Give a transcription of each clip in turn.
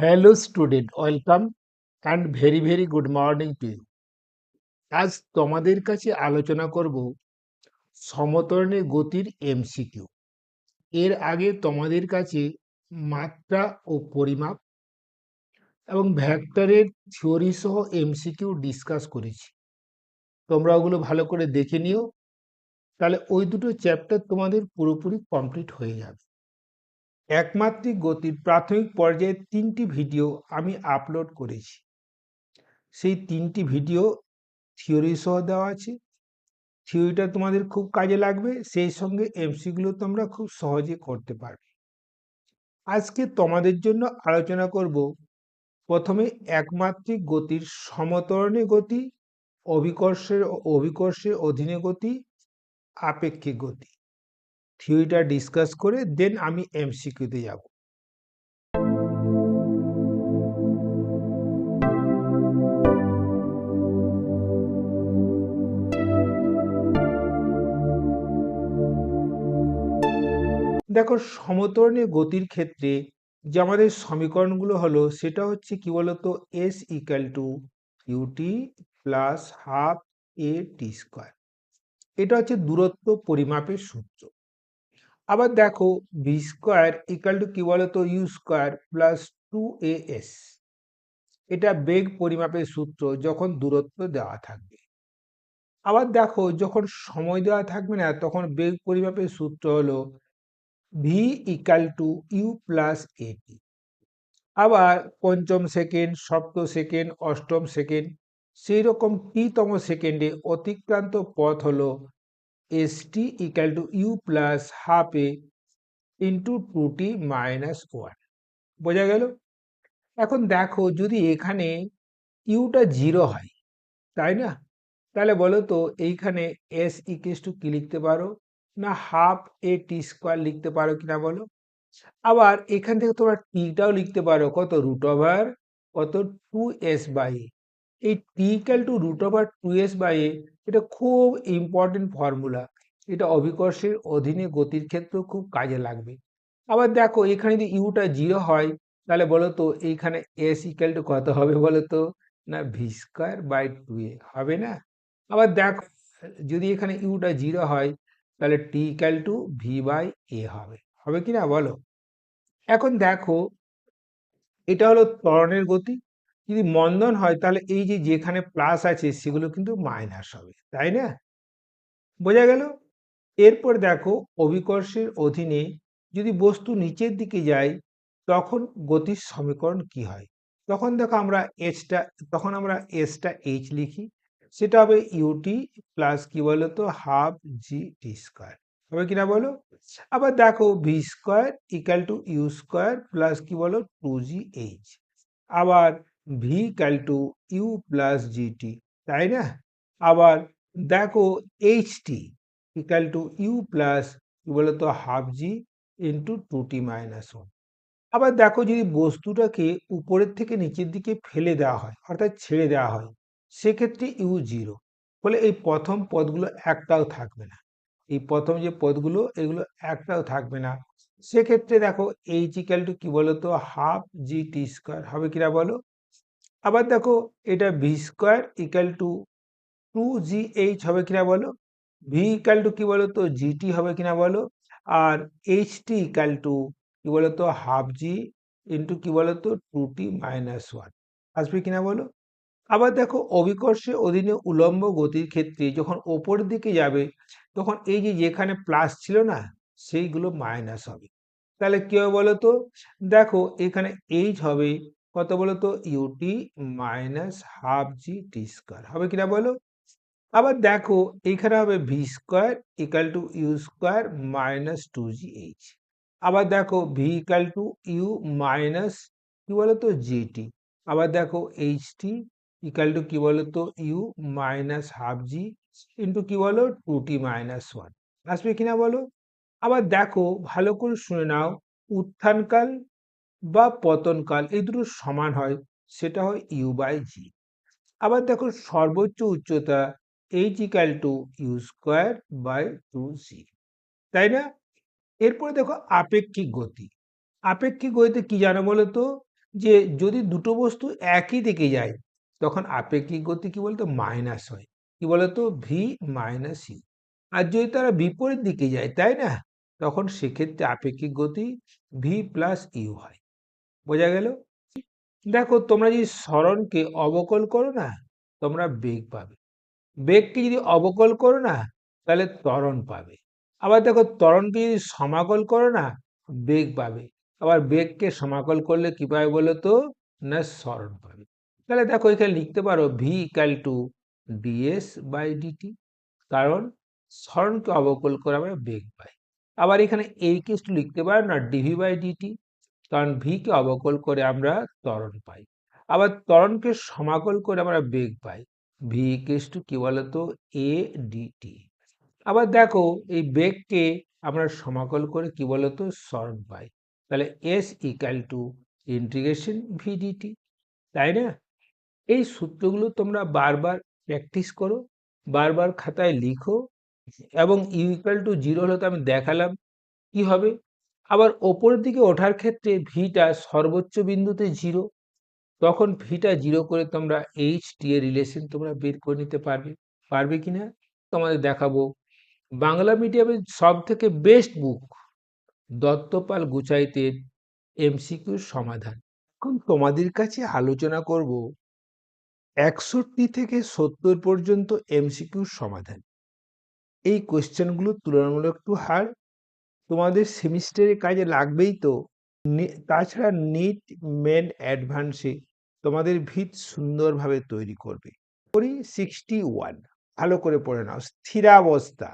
Hello student welcome and very very good morning to you আজ তোমাদের কাছে আলোচনা করব সমতরণের গতির এমসিকিউ এর আগে তোমাদের কাছে মাত্রা ও পরিমাপ এবং ভ্যাক্টরের থিওরি সহ এমসিকিউ ডিসকাস করেছি। তোমরা ওগুলো ভালো করে দেখে নিও, তাহলে ওই দুটো চ্যাপ্টার তোমাদের পুরোপুরি কমপ্লিট হয়ে যাবে। একমাত্রিক গতির প্রাথমিক পর্যায়ে তিনটি ভিডিও আমি আপলোড করেছি। সেই তিনটি ভিডিও থিওরি সহ দেওয়া আছে। থিওরিটা তোমাদের খুব কাজে লাগবে, সেই সঙ্গে এমসিগুলো তোমরা খুব সহজে করতে পারবে। আজকে তোমাদের জন্য আলোচনা করব প্রথমে একমাত্রিক গতির সমতরণে গতি, অভিকর্ষের অভিকর্ষের অধীনে গতি, আপেক্ষিক গতি। থিওরিটা ডিসকাস করে দেন আমি এমসিকিউতে যাব। দেখো, সমতরণের গতির ক্ষেত্রে যে আমাদের সমীকরণগুলো হলো, সেটা হচ্ছে কি বলতো? S equal to U T plus half A T square এটা হচ্ছে দূরত্ব পরিমাপের সূত্র। আবার দেখো ভি স্কোয়ার ইকাল টু কি বলতো? U square plus two A S এটা বেগ পরিমাপের সূত্র যখন দূরত্ব দেওয়া থাকবে। আবার দেখো, যখন সময় দেওয়া থাকবে না, তখন বেগ পরিমাপের সূত্র হলো V equal to U plus A এটি আবার পঞ্চম সেকেন্ড সপ্ত সেকেন্ড অষ্টম সেকেন্ড সেই রকম টিতম সেকেন্ডে অতিক্রান্ত পথ হলো S T equal to U plus half A into two T minus one বোঝা গেল? এখন দেখো, যদি এখানে ইউটা জিরো হয়, তাই না? তাহলে বলো তো, এইখানে এস ইকেস টু কি লিখতে পারো? না হাফ এ টি স্কোয়ার লিখতে পারো কিনা বলো? আবার এখান থেকে তোমরা টিটাও লিখতে পারো। কত? রুট ওভার কত? টু এস বাই এই T equal to root over two S by এটা খুব ইম্পর্টেন্ট ফর্মুলা এটা অভিকর্ষের অধীনে গতির ক্ষেত্রেও খুব কাজে লাগবে। আবার দেখো, এখানে যদি ইউটা জিরো হয়, তাহলে বলো তো এইখানে এস ইকাল টু কত হবে বলো তো না V square by two A হবে না? আবার দেখো, যদি এখানে ইউটা জিরো হয়, তাহলে T equal to V by A হবে। হবে কি না বলো? এখন দেখো, এটা হলো ত্বরণের গতি। যদি মন্দন হয়, তাহলে এই যে, যেখানে প্লাস আছে, সেগুলো কিন্তু মাইনাস হবে, তাই না? বোঝা গেল? এরপর দেখো, অভিকর্ষের অধীনে যদি বস্তু নিচের দিকে যায়, তখন গতির সমীকরণ কি হয়? তখন দেখো আমরা এইচটা তখন আমরা এসটা এইচ লিখি, সেটা হবে ইউটি প্লাস কি বলো তো হাফ জি টি স্কোয়ার হবে কিনা বলো? আবার দেখো V square equal to U square plus কি বলো? টু জি এইচ আবার V equal to U plus G T তাই না? আবার দেখো H T equal to U plus কি বলতো half G into two T minus one আবার দেখো যদি বস্তুটাকে উপরের থেকে নিচের দিকে ফেলে দেওয়া হয়, অর্থাৎ ছেড়ে দেওয়া হয়, সেক্ষেত্রে ইউ জিরো ফলে এই প্রথম পদগুলো একটাও থাকবে না। এই প্রথম যে পদগুলো, এগুলো একটাও থাকবে না। সেক্ষেত্রে দেখো এইচ ইকাল টু কি বলতো হাফ জি টি স্কোয়ার হবে কিনা বলো? আবার দেখো এটা V square equal to two G H হবে কিনা বলো? ভি ইকাল টু কি বলতো জিটি হবে কিনা বলো? আর এইচ টি ইকাল টু কি তো? হাফ জি ইন্টু কি বলতো টু টি মাইনাস ওয়ান আসবে কিনা বলো? আবার দেখো অভিকর্ষে অধীনে উলম্ব গতির ক্ষেত্রে যখন ওপর দিকে যাবে, তখন এই যে যেখানে প্লাস ছিল না, সেইগুলো মাইনাস হবে। তাহলে কী হবে বলো তো? দেখো এখানে এইচ হবে কত বলো তো U T minus half G T square হবে কিনা বলো? আবার দেখো, এখানে হবে V square equal to U square minus two G H আবার দেখো V equal to U minus কি বলতো? জিটি আবার দেখো এইচ টি ইকাল টু কি বলতো? U minus half G into কি বলো? টু টি মাইনাস ওয়ান আসবে কিনা বলো? আবার দেখো, ভালো করে শুনে নাও। উত্থানকাল বা পতনকাল এই দুটো সমান হয়, সেটা হয় ইউ বাই জি আবার দেখো সর্বোচ্চ উচ্চতা H equal to U square by two G তাই না? এরপরে দেখো আপেক্ষিক গতি। আপেক্ষিক গতিতে কি জানো বলো তো যে যদি দুটো বস্তু একই দিকে যায়, তখন আপেক্ষিক গতি কি বলতো? মাইনাস হয়। কি বলতো? ভি মাইনাস ইউ আর যদি তারা বিপরীত দিকে যায়, তাই না? তখন সেক্ষেত্রে আপেক্ষিক গতি ভি প্লাস ইউ হয়। বোঝা গেল? দেখো, তোমরা যদি স্মরণকে অবকল করো না, তোমরা বেগ পাবে। বেগকে যদি অবকল করো না, তাহলে ত্বরণ পাবে। আবার দেখো, ত্বরণকে যদি সমাকল করো না, বেগ পাবে। আবার বেগকে সমাকল করলে কি পাবে বলো তো? না, স্মরণ পাবে। তাহলে দেখো, এখানে লিখতে পারো V equal to D S by D T কারণ স্মরণকে অবকল করে আমরা বেগ পাই। আবার এখানে এই কেসটু লিখতে পারো না ডিভি বাই ডিটি কারণ ভিকে অবকল করে আমরা ত্বরণ পাই। আবার ত্বরণকে সমাকল করে আমরা বেগ পাই। ভি কেস টু কি বলতো? এ ডিটি আবার দেখো, এই বেগকে আমরা সমাকল করে কি বলতো? স্মরণ পাই। তাহলে S equal to integration V V D T তাই না? এই সূত্রগুলো তোমরা বারবার প্র্যাকটিস করো, বারবার খাতায় লিখো এবং ইউ ইকাল টু জিরো হলে তো আমি দেখালাম, কি হবে? আবার ওপরের দিকে ওঠার ক্ষেত্রে ভিটা সর্বোচ্চ বিন্দুতে জিরো। তখন ভিটা জিরো করে তোমরা এইচ টি এর রিলেশন তোমরা বের করে নিতে পারবে। পারবে কি না তোমাদের দেখাবো। বাংলা মিডিয়ামের সব থেকে বেস্ট বুক দত্তপাল গুচাইতের এমসিকিউর সমাধান। এখন তোমাদের কাছে আলোচনা করব একষট্টি থেকে সত্তর পর্যন্ত এমসিকিউর সমাধান। এই কোয়েশ্চেনগুলো তুলনামূলক একটু হার তোমাদের সেমিস্টারে কাজে লাগবেই তো। তাছাড়া নিট মেন অ্যাডভান্সে তোমাদের ভিত সুন্দরভাবে তৈরি করবে। করি সিক্সটি ওয়ান ভালো করে পড়ে নাও। স্থিরাবস্থা।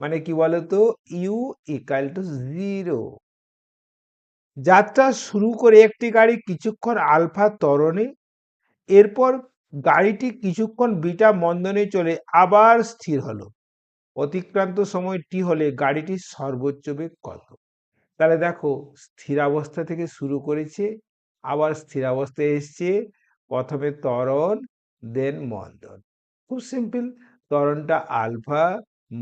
মানে কি বলতো? ইউ ইকাল টু জিরো যাত্রা শুরু করে একটি গাড়ি কিছুক্ষণ আলফা ত্বরণে, এরপর গাড়িটি কিছুক্ষণ বিটা মন্দনে চলে আবার স্থির হলো। অতিক্রান্ত সময় টি হলে গাড়িটির সর্বোচ্চ বেগ কত তাহলে দেখো, স্থিরাবস্থা থেকে শুরু করেছে, আবার স্থিরাবস্থায় এসছে, প্রথমে ত্বরণ দেন মন্দন। খুব সিম্পল ত্বরণটা আলফা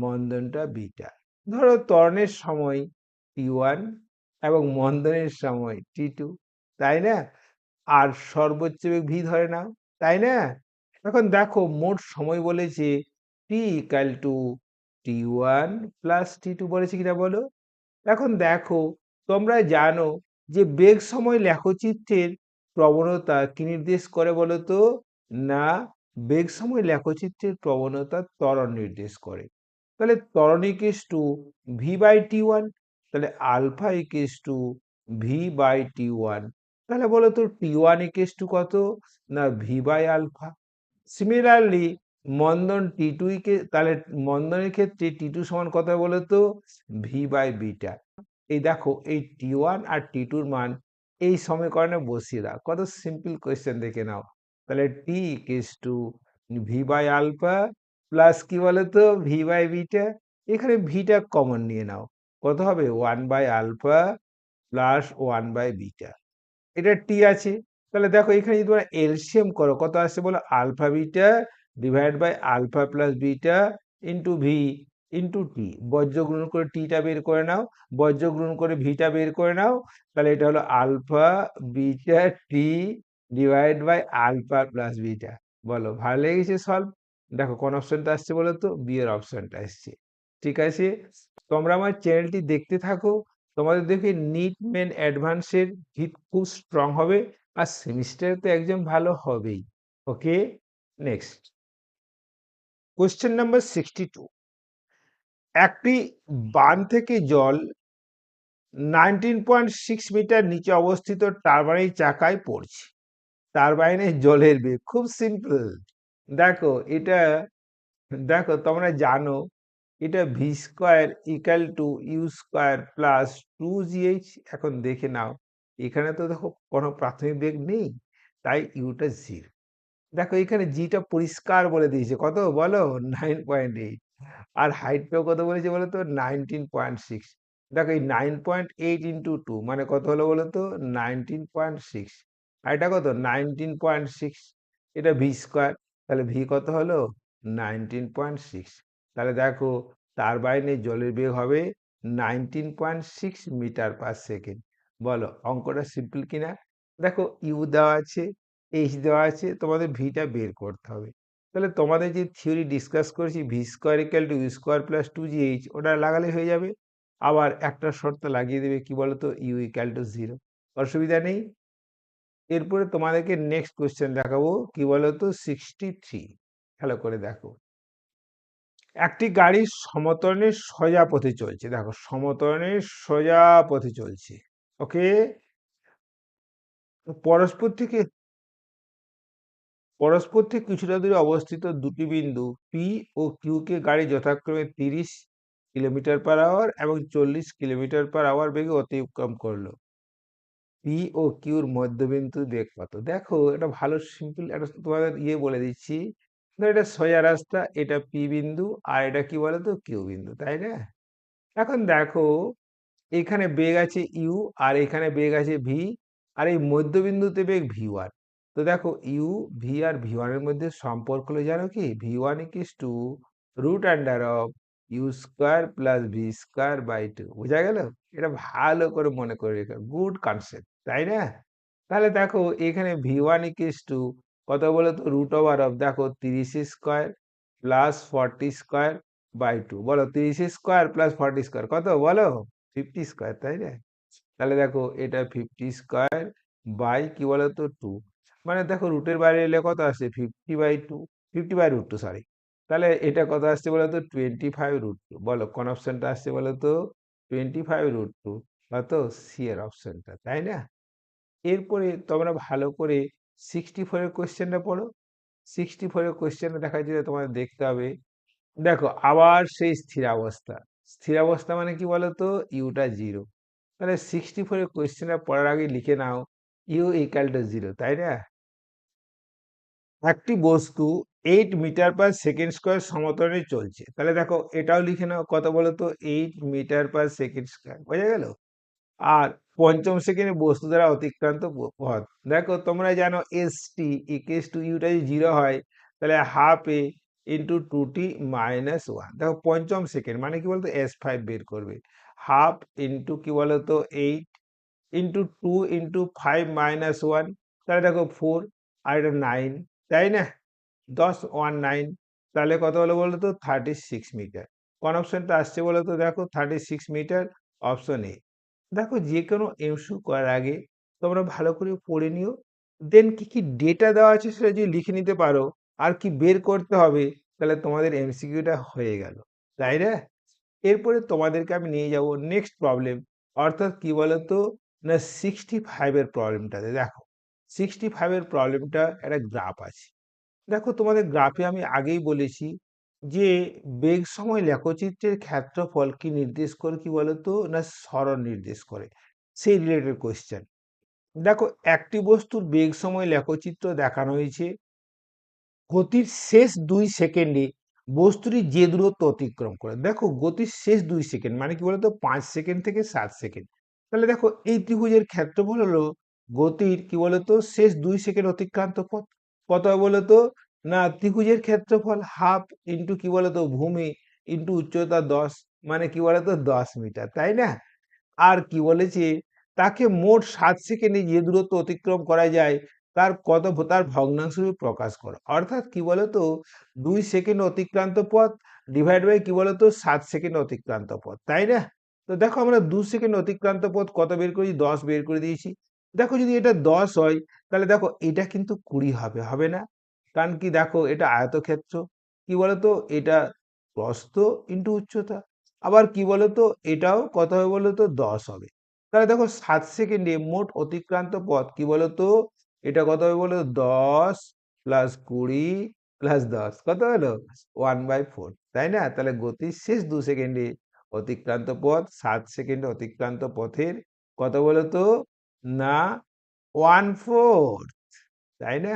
মন্দনটা বিটা ধরো ত্বরণের সময় টি ওয়ান এবং মন্দনের সময় টি টু তাই না? আর সর্বোচ্চ বেগ ভি ধরে নাও, তাই না? এখন দেখো, মোট সময় বলেছে T equal to T one plus T two বলেছে কিনা বলো? এখন দেখো, তোমরা জানো যে বেগ সময় লেখচিত্রের প্রবণতা কি নির্দেশ করে বলো তো? না, বেগ সময় লেখচিত্রের প্রবণতা ত্বরণ নির্দেশ করে। তাহলে ত্বরণ equals to V by T one তাহলে alpha equals to V by T one তাহলে বলো তো টি ওয়ান ইকেস টু কত? না ভি বাই আলফা। সিমিলারলি মন্দন টি টু কে, তাহলে মন্দনের ক্ষেত্রে টি টু সমান কত বলো তো? ভি বাই বিটা এই দেখো, এই টি ওয়ান আর টি টুর মান এই সমীকরণে বসিয়ে দাও। কত সিম্পল কোয়েশ্চেন দেখে নাও। তাহলে T equals to V by alpha plus কি বলে তো? ভি বাই বিটা এখানে ভিটা কমন নিয়ে নাও। কত হবে? One by alpha plus one by beta এটা টি আছে। তাহলে দেখো, এখানে যদি তোমরা এলসিএম করো, কত আসছে বলো? Alpha beta divide by alpha plus beta into V into T বজ্র গ্রহণ করে টিটা বের করে নাও বজ্র গ্রহণ করে ভিটা বের করে নাও, তাহলে এটা হলো alpha beta T divide by alpha plus beta বলো, ভালো লেগেছে সলভ দেখো, কোন অপশনটা আসছে বলো তো? বি এর অপশনটা আসছে। ঠিক আছে? তোমরা আমার চ্যানেলটি দেখতে থাকো। তোমাদের দেখে নিট মেন অ্যাডভান্সের ভিত খুব স্ট্রং হবে, আর সেমিস্টারে তো একজন ভালো হবেই। Okay next question number sixty two একটি বান থেকে জল নাইনটিন পয়েন্ট সিক্স মিটার নিচে অবস্থিত টারবাইনের চাকায় পড়ছে। টারবাইনের জলের বেগ খুব সিম্পল দেখো, এটা, দেখো, তোমরা জানো, এটা V square equal to U square plus two G H এখন দেখে নাও। এখানে তো দেখো কোনো প্রাথমিক বেগ নেই, তাই ইউটা জিরো দেখো, এখানে জিটা পরিষ্কার বলে দিয়েছে। কত? বলো? নাইন পয়েন্ট এইট আর হাইটটাও কত বলেছে বলো তো? নাইনটিন পয়েন্ট সিক্স দেখো, এই nine point eight into two মানে কত হলো বলো তো? নাইনটিন পয়েন্ট সিক্স আর এটা কত? নাইনটিন পয়েন্ট সিক্স এটা ভি স্কোয়ার তাহলে ভি কত হলো? নাইনটিন পয়েন্ট সিক্স তাহলে দেখো, তার বাইরে জলের বেগ হবে nineteen point six metre per second বলো, অঙ্কটা সিম্পল কিনা? দেখো ইউ দেওয়া আছে। এইচ দেওয়া আছে তোমাদের ভিটা বের করতে হবে। তাহলে তোমাদের যে থিওরি ডিসকাস করেছি V square equal to square plus two G H ওটা লাগালে হয়ে যাবে। আবার একটা শর্ত লাগিয়ে দেবে, কি বলতো? ইউ ইকাল টু জিরো অসুবিধা নেই। এরপরে তোমাদেরকে নেক্সট কোয়েশ্চেন দেখাবো, কি বলতো? সিক্সটি থ্রি ভালো করে দেখো। একটি গাড়ি সমতরণের সোজা পথে চলছে। দেখো সমতরণের সোজা পথে চলছে। ওকে পরস্পর থেকে পরস্পর থেকে কিছুটা দূরে অবস্থিত দুটি বিন্দু পি ও কিউ কে গাড়ি যথাক্রমে তিরিশ কিলোমিটার পার আওয়ার এবং চল্লিশ কিলোমিটার পার আওয়ার বেগে অতিক্রম করল। পি ও কিউর মধ্যবিন্দু বেগ কত দেখো এটা ভালো সিম্পল একটা তোমাদের ইয়ে বলে দিচ্ছি। এটা সোজা রাস্তা, এটা পি বিন্দু আর এটা কি বলতো? কিউ বিন্দু, তাই না? এখন দেখো, এখানে বেগ আছে ইউ আর এখানে বেগ আছে ভি আর এই মধ্যবিন্দুতে বেগ ভি ওয়ান তো দেখো ইউ ভি আর ভি ওয়ানের মধ্যে সম্পর্ক হলো জানো কি? V one equals to root under of U square plus V square by two বোঝা গেল? এটা ভালো করে মনে করে রেখো। গুড কনসেপ্ট তাই না? তাহলে দেখো, এখানে ভি ওয়ান ইকিস টু কত বলো তো? রুট ওভার অফ দেখো, তিরিশ square plus forty square by two বলো, তিরিশ স্কোয়ার প্লাস ফর্টি স্কোয়ার কত? বলো? ফিফটি স্কোয়ার তাই না? তাহলে দেখো, এটা ফিফটি স্কোয়ার বাই কি বলো তো? টু মানে দেখো রুটের বাইরে এলে কত আসছে fifty by two fifty by root two sorry তাহলে এটা কত আসছে বলতো? টোয়েন্টি ফাইভ রুট টু বলো, কোন অপশনটা আসছে বলতো? টোয়েন্টি ফাইভ রুট টু কত সি এর অপশনটা তাই না? এরপরে তোমরা ভালো করে সিক্সটি ফোরের কোয়েশ্চেনটা পড়ো। সিক্সটি ফোরের কোয়েশ্চেনটা দেখার জন্য তোমাদের দেখতে হবে। দেখো, আবার সেই স্থিরাবস্থা স্থিরাবস্থা মানে কি বলো তো ইউটা জিরো তাহলে সিক্সটি ফোরের কোয়েশ্চেনটা পড়ার আগে লিখে নাও ইউ ইকাল টু জিরো তাই না? একটি বস্তু eight metre per second square সমতলে চলছে। তাহলে দেখো, এটাও লিখে নাও, কত বলতো? Eight metre per second square বোঝা গেল? আর পঞ্চম সেকেন্ডে বস্তু দ্বারা অতিক্রান্ত পথ। দেখো, তোমরা জানো এস টি ইকেস টু ইউটা যদি জিরো হয়, তাহলে half a into two t minus one দেখো, পঞ্চম সেকেন্ড মানে কি বলতো? এস ফাইভ বের করবে। হাফ ইন্টু কি বলতো? Eight into two into five minus one তাহলে দেখো ফোর আর এটা নাইন তাই না? দশ ওয়ান নাইন তাহলে কত হলো বলো তো? থার্টি সিক্স মিটার কোন অপশনটা আসছে বলো তো? দেখো thirty six metre option a দেখো যে কোনো এমসু করার আগে তোমরা ভালো করে পড়ে নিও। দেন কি কি ডেটা দেওয়া আছে সেটা যদি লিখে নিতে পারো, আর কি বের করতে হবে, তাহলে তোমাদের এমসিকিউটা হয়ে গেল। তাই না? এরপরে তোমাদেরকে আমি নিয়ে যাব নেক্সট প্রবলেম অর্থাৎ কি বলতো না সিক্সটি ফাইভের প্রবলেমটাতে দেখো সিক্সটি ফাইভের প্রবলেমটা একটা গ্রাফ আছে। দেখো তোমাদের গ্রাফে আমি আগেই বলেছি যে বেগ সময় লেখচিত্রের ক্ষেত্রফল কি নির্দেশ করে কি বলতো? না সরণ নির্দেশ করে? সেই রিলেটেড কোয়েশ্চেন দেখো একটি বস্তুর বেগ সময় লেখচিত্র দেখানো হয়েছে। গতির শেষ দুই সেকেন্ডে বস্তুটি যে দূরত্ব অতিক্রম করে। দেখো গতির শেষ দুই সেকেন্ড মানে কি বলতো? পাঁচ সেকেন্ড থেকে সাত সেকেন্ড তাহলে দেখো এই ত্রিভুজের ক্ষেত্রফল হলো গতির কি বলতো? শেষ দুই সেকেন্ড অতিক্রান্ত পথ। কত বলতো, না, ত্রিভুজের ক্ষেত্রফল হাফ ইন্টু কি বলতো? ভূমি ইন্টু উচ্চতা দশ মানে কি বলতো? দশ মিটার, তাই না? আর কি বলেছে? তাকে মোট সাত সেকেন্ডে যে দূরত্ব অতিক্রম করা যায়, তার কত তার ভগ্নাংশ প্রকাশ করো। অর্থাৎ কি বলতো? দুই সেকেন্ড অতিক্রান্ত পথ ডিভাইড বাই কি বলতো? সাত সেকেন্ড অতিক্রান্ত পথ, তাই না? তো দেখো আমরা দু সেকেন্ড অতিক্রান্ত পথ কত বের করেছি? দশ বের করে দিয়েছি। দেখো যদি এটা দশ হয়, তাহলে দেখো এটা কিন্তু কুড়ি হবে হবে না। কারণ কি দেখো এটা আয়তক্ষেত্র, কি বলতো? এটা প্রস্থ ইন্টু উচ্চতা। আবার কি বলতো? এটাও কত হবে বলতো? দশ হবে। তাহলে দেখো সাত সেকেন্ডে মোট অতিক্রান্ত পথ কি বলতো? এটা কত হবে বলতো? দশ প্লাস কুড়ি প্লাস দশ। কত হলো? ওয়ান বাই ফোর তাই না? তাহলে গতির শেষ দু সেকেন্ডে অতিক্রান্ত পথ, সাত সেকেন্ডে অতিক্রান্ত পথের কত বলতো? না ওয়ান ফোর তাই না?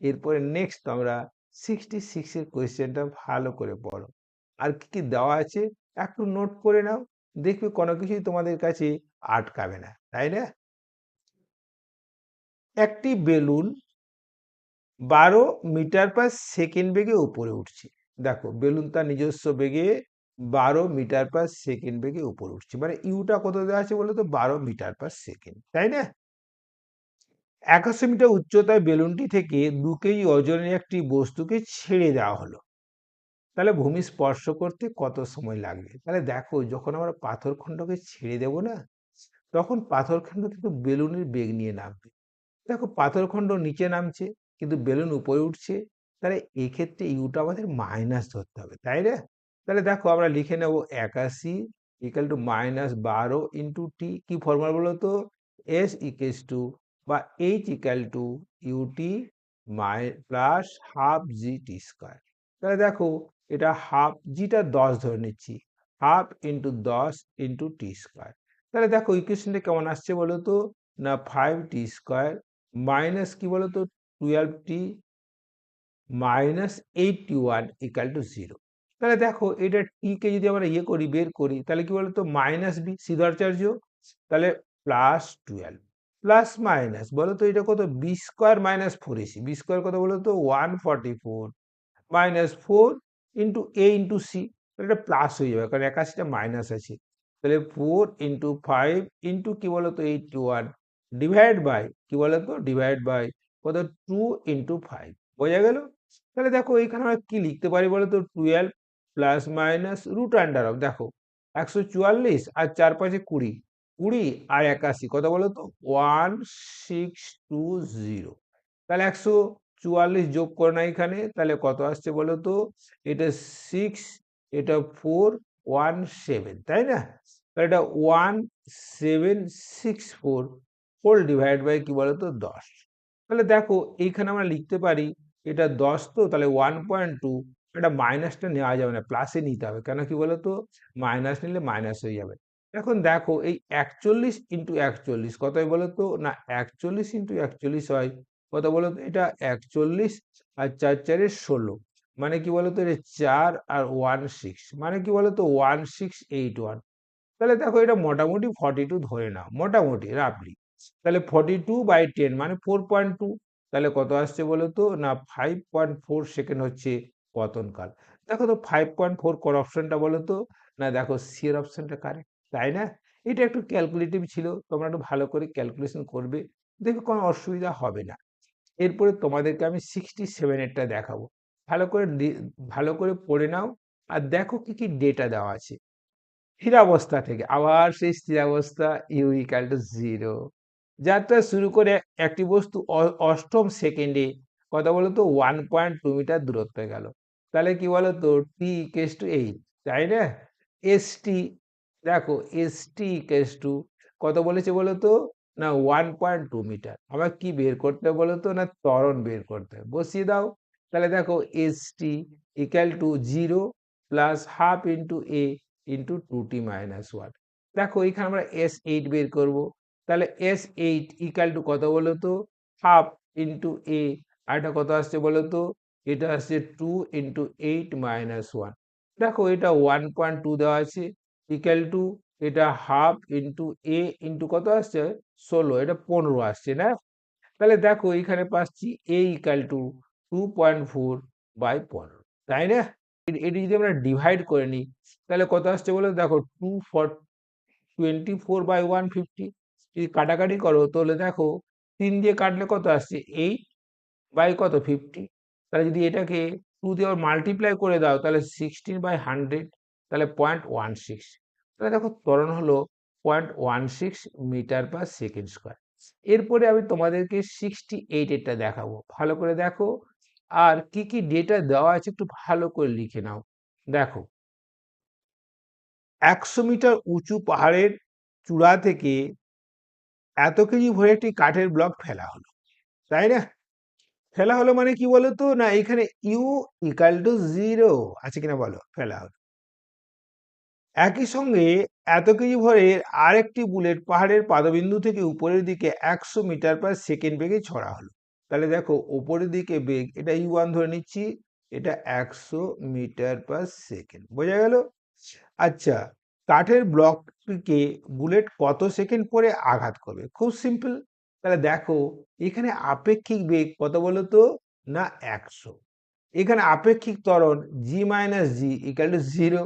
এরপরে নেক্সট তোমরা সিক্সটি সিক্সের কোয়েশ্চেনটা ভালো করে পড়ো। আর কি কি দেওয়া আছে একটু নোট করে নাও, দেখবে কোনো কিছুই তোমাদের কাছে আটকাবে না, তাই না? একটি বেলুন বারো মিটার পার সেকেন্ড বেগে উপরে উঠছে। দেখো, বেলুন তার নিজস্ব বেগে বারো মিটার পার সেকেন্ড বেগে উপরে উঠছে। মানে ইউটা কত দেওয়া আছে বলো তো বারো মিটার পার সেকেন্ড তাই না? একশো মিটার উচ্চতায় বেলুনটি থেকে দু কেজি ওজনের একটি বস্তুকে ছেড়ে দেওয়া হলো। তাহলে ভূমি স্পর্শ করতে কত সময় লাগবে? তাহলে দেখো, যখন আমরা পাথরখণ্ডকে ছেড়ে দেব না, তখন পাথরখণ্ড কিন্তু বেলুনের বেগ নিয়ে নামবে। দেখো পাথরখণ্ড নিচে নামছে, কিন্তু বেলুন উপরে উঠছে। তাহলে এক্ষেত্রে ইউটা আমাদের মাইনাস ধরতে হবে, তাই না? তাহলে দেখো আমরা লিখে নেব একাশি ইকাল টু মাইনাস বারো ইন্টু টি কি ফর্মুলা বলো তো? এস ইকেস টু বা h equal to u t my plus half g t square তাহলে দেখো এটা হাফ জিটা দশ ধরে নিচ্ছি। হাফ ইন্টু দশ ইন্টু টি স্কোয়ার তাহলে দেখো ইকুয়েশনটা কেমন আসছে বলো তো? না ফাইভ টি স্কোয়ার মাইনাস কি বলো তো? Twelve t minus eighty one equal to zero তাহলে দেখো এটা টিকে যদি আমরা ইয়ে করি, বের করি, তাহলে কি বলতো? মাইনাস বি সিদ্ধার্চার্য তাহলে প্লাস টুয়েলভ প্লাস মাইনাস বলো তো এটা কত? B square minus four a c b square কত বলো তো? One forty four minus four into a into c এটা প্লাস হয়ে যাবে, কারণ একাশিটা মাইনাস আছে। তাহলে ফোর ইন্টু ফাইভ ইন্টু কি বলতো এইটটি ওয়ান ডিভাইড বাই কি বলতো ডিভাইড বাই কত? টু ইন্টু ফাইভ বোঝা গেল? তাহলে দেখো এখানে আমরা কি লিখতে পারি বলো বলতো twelve plus minus root under of, দেখো, একশো চুয়াল্লিশ আর চার পাঁচে কুড়ি কুড়ি আর একাশি, কত বলো তো? One, six, two, zero. তাহলে একশো চুয়াল্লিশ যোগ করে না এখানে, তাহলে কত আসছে বলো তো? এটা সিক্স, এটা ফোর, ওয়ান, সেভেন, তাই না? তাহলে এটা one, seven, six, four, whole divide by কি বলো তো? দশ। তাহলে দেখো, এইখানে আমরা লিখতে পারি, এটা দশ তো, তাহলে ওয়ান পয়েন্ট টু এটা মাইনাসটা নেওয়া যাবে না প্লাসে নিতে হবে। কেন কি বলতো? মাইনাস নিলে মাইনাস হয়ে যাবে। এখন দেখো, এই একচল্লিশ ইন্টু একচল্লিশ কতই বলতো? না, একচল্লিশ ইন্টু একচল্লিশ হয়। কত বলতো? এটা একচল্লিশ আর চার চারে ষোলো। মানে কি বলতো? এটা চার আর ওয়ান সিক্স মানে কি বলতো? ওয়ান সিক্স এইট ওয়ান তাহলে দেখো, এটা মোটামুটি ফর্টি টু ধরে নাও। মোটামুটি রাফলি তাহলে ফর্টি টু বাই টেন মানে ফোর পয়েন্ট টু তাহলে কত আসছে বলো তো না ফাইভ পয়েন্ট ফোর সেকেন্ড হচ্ছে। পতনকাল দেখো তো ফাইভ পয়েন্ট ফোর কর অপশনটা বলো তো? না, দেখো সিয়ের অপশনটা কারেক্ট তাই না? এটা একটু ক্যালকুলেটিভ ছিল, তোমরা একটু ভালো করে ক্যালকুলেশন করবে দেখো কোনো অসুবিধা হবে না। এরপরে তোমাদেরকে আমি সিক্সটি সেভেনেরটা দেখাবো। ভালো করে ভালো করে পড়ে নাও, আর দেখো কি কি ডেটা দেওয়া আছে। স্থিরাবস্থা থেকে, আবার সেই স্থিরাবস্থা ইউ ইকাল টু জিরো যাত্রা শুরু করে একটি বস্তু অষ্টম সেকেন্ডে কথা বলতো ওয়ান পয়েন্ট টু মিটার দূরত্বে গেল। তাহলে কি বলো তো টি কেস টু এইট তাই না? এস টি দেখো এস টি কেস টু কত বলেছে বলো তো না ওয়ান পয়েন্ট টু মিটার আবার কি বের করতে বলো তো না, ত্বরণ বের করতে। বসিয়ে দাও। তাহলে দেখো s t equal to zero plus half into a into two t minus one দেখো, এখানে আমরা এস এইট বের করব। তাহলে এস এইট ইকাল টু কত বলো তো হাফ ইন্টু এ আর এটা কত আসছে বলো তো এটা আসছে two into eight minus one দেখো এটা ওয়ান পয়েন্ট টু দেওয়া আছে ইকাল টু এটা হাফ ইন্টু এ ইন্টু কত আসছে? ষোলো, এটা পনেরো আসছে, না? তাহলে দেখো এখানে পাচ্ছি a equal to two point four by পনেরো, তাই না? এটি যদি আমরা ডিভাইড করে নিই, তাহলে কত আসছে বলে? দেখো two for twenty four by one fifty যদি কাটাকাটি করো, তাহলে দেখো তিন দিয়ে কাটলে কত আসছে? এইট বাই কত? ফিফটি তাহলে যদি এটাকে টু দিয়ে মাল্টিপ্লাই করে দাও, তাহলে সিক্সটিন বাই হান্ড্রেড তাহলে পয়েন্ট ওয়ান সিক্স তাহলে দেখো ত্বরণ হলো point one six metre per second square এরপরে আমি তোমাদেরকে সিক্সটি এইট এরটা দেখাবো। ভালো করে দেখো। আর কি কি ডেটা দেওয়া আছে একটু ভালো করে লিখে নাও। দেখো। একশো মিটার উঁচু পাহাড়ের চূড়া থেকে এত কেজি ভরে একটি কাঠের ব্লক ফেলা হলো। তাই না? ফেলা হলো মানে কি বলো তো না, এখানে ইউ ইকাল টু জিরো আছে কিনা বলো? ফেলা হলো। একই সঙ্গে এত কেজি ভরের আরেকটি বুলেট পাহাড়ের পাদবিন্দু থেকে উপরের দিকে একশো মিটার পার সেকেন্ড বেগে ছড়া হলো। তাহলে দেখো, উপরের দিকে বেগ, এটা ইউ ওয়ান ধরে নিচ্ছি, এটা একশো মিটার পার সেকেন্ড বোঝা গেল? আচ্ছা কাঠের ব্লকটিকে বুলেট কত সেকেন্ড পরে আঘাত করবে? খুব সিম্পল তাহলে দেখো, এখানে আপেক্ষিক বেগ কত বলতো? না, একশো। এখানে আপেক্ষিক ত্বরণ g minus g equal to zero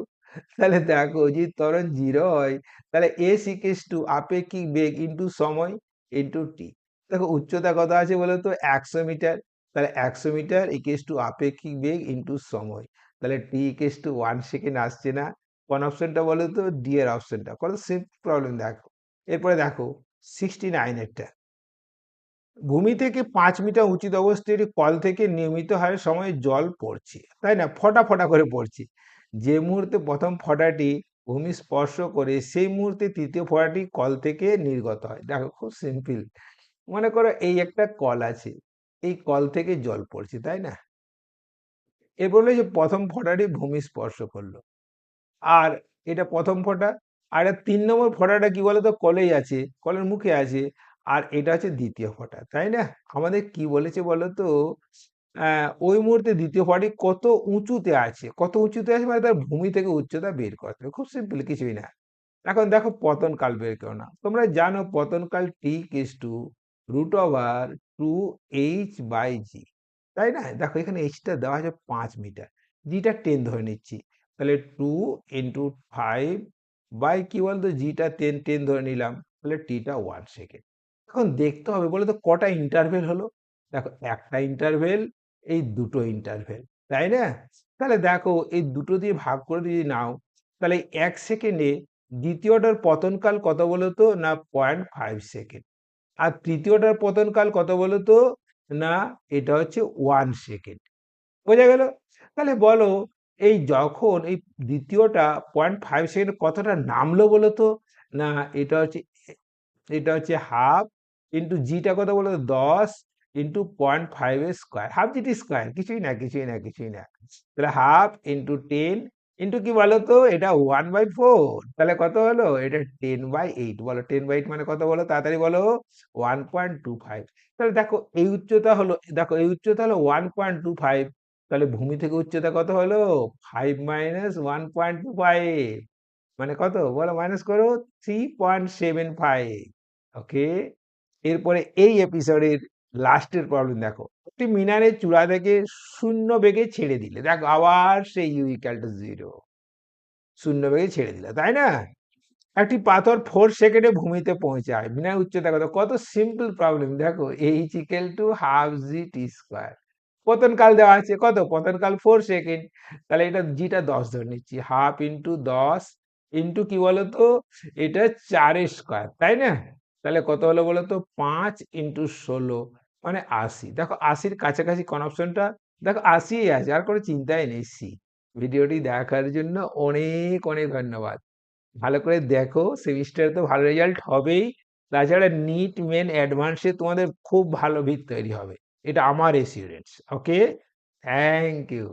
তাহলে দেখো, যদি ত্বরণ জিরো হয়, তাহলে এস ইকেস টু আপেক্ষিক বেগ ইন্টু সময় ইন্টু টি দেখো, উচ্চতা কত আছে বলো তো একশো মিটার। তাহলে একশো মিটার ইকেস টু আপেক্ষিক বেগ ইন্টু সময়। তাহলে t equals to one second আসছে না। কোন অপশনটা বলো তো ডি এর অপশনটা কত সেম প্রবলেম দেখো। এরপরে দেখো সিক্সটি নাইনেরটা ভূমি থেকে পাঁচ মিটার উচিত অবস্থায় কল থেকে নিয়মিত হারে সময়ে জল পড়ছে, তাই না? ফটা ফটা করে পড়ছে। যে মুহূর্তে প্রথম ফোঁটাটি ভূমি স্পর্শ করে, সেই মুহূর্তে তৃতীয় ফোঁটাটি কল থেকে নির্গত হয়। দেখো, খুব সিম্পল মনে করো এই একটা কল আছে, এই কল থেকে জল পড়ছে, তাই না? এরপর হলো যে প্রথম ফোঁটাটি ভূমি স্পর্শ করল। আর এটা প্রথম ফোঁটা, আর তিন নম্বর ফোঁটাটা কি বলতো? কলেই আছে, কলের মুখে আছে। আর এটা হচ্ছে দ্বিতীয় ফোঁটা তাই না? আমাদের কি বলেছে বলতো? আহ, ওই মুহূর্তে দ্বিতীয় ফোঁটাটি কত উঁচুতে আছে? কত উঁচুতে আছে মানে তার ভূমি থেকে উচ্চতা বের করতে হবে। খুব সিম্পল কিছুই না। এখন দেখো পতনকাল বের করো না। তোমরা জানো পতনকাল t equals to root over two h by g তাই না? দেখো এখানে এইচটা দেওয়া আছে পাঁচ মিটার। জিটা টেন ধরে নিচ্ছি। তাহলে টু ইন্টু ফাইভ বাই কি বলতো? জিটা টেন টেন ধরে নিলাম। তাহলে টিটা ওয়ান সেকেন্ড এখন দেখতে হবে, বলে তো কটা ইন্টারভেল হলো? দেখো, একটা ইন্টারভেল এই দুটো ইন্টারভেল তাই না? তাহলে দেখো, এই দুটো দিয়ে ভাগ করে যদি নাও, তাহলে এক সেকেন্ডে দ্বিতীয়টার পতনকাল কত বলতো না পয়েন্ট ফাইভ সেকেন্ড আর তৃতীয়টার পতনকাল কত বলতো না, এটা হচ্ছে ওয়ান সেকেন্ড বোঝা গেল? তাহলে বলো, এই যখন এই দ্বিতীয়টা পয়েন্ট ফাইভ সেকেন্ড কতটা নামলো বলো তো? না, এটা হচ্ছে এটা হচ্ছে হাফ ইন্টু জিটা কত বলো তো? দশ ইন্টু পয়েন্ট ফাইভ এর square half g t square কিছুই না কিছুই না কিছুই না। তাহলে হাফ ইন্টু টেন ইন্টু কি বলো তো? এটা ওয়ান বাই ফোর তাহলে কত হলো? এটা টেন বাই এইট বলো টেন বাই এইট মানে কত বলো? তাড়াতাড়ি বলো। ওয়ান পয়েন্ট টু ফাইভ তাহলে দেখো, এই উচ্চতা হলো, দেখো, এই উচ্চতা হলো ওয়ান পয়েন্ট টু ফাইভ তাহলে ভূমি থেকে উচ্চতা কত হলো? Five minus one point two five মানে কত? বলো মাইনাস করো three point seven five okay এরপরে এই এপিসোডের লাস্টের প্রবলেম দেখো। একটি মিনারের চূড়া থেকে শূন্য বেগে ছেড়ে দিলে। দেখো, আবার সেই ইউ টু জিরো শূন্য বেগে ছেড়ে দিলে, তাই না? একটি পাথর ফোর সেকেন্ডে ভূমিতে পৌঁছায়। মিনার উচ্চতা কত? কত সিম্পল প্রবলেম দেখো h equal to half g t square পতনকাল দেওয়া আছে, কত? পতনকাল ফোর সেকেন্ড তাহলে এটা জিটা দশ ধরে নিচ্ছি। হাফ ইন্টু দশ ইন্টু কি বলতো? এটা চারের স্কোয়ার তাই না? তাহলে কত হলো বলো তো পাঁচ ইন্টু ষোলো মানে আশি। দেখো আশির কাছাকাছি কোন অপশনটা দেখো আশি আছে, আর কোনো চিন্তাই নেই। সি। ভিডিওটি দেখার জন্য অনেক অনেক ধন্যবাদ। ভালো করে দেখো সেমিস্টারে তো ভালো রেজাল্ট হবেই। তাছাড়া নিট মেন অ্যাডভান্সে তোমাদের খুব ভালো ভিত তৈরি হবে। এটা আমার এসিউরেন্স ওকে থ্যাংক ইউ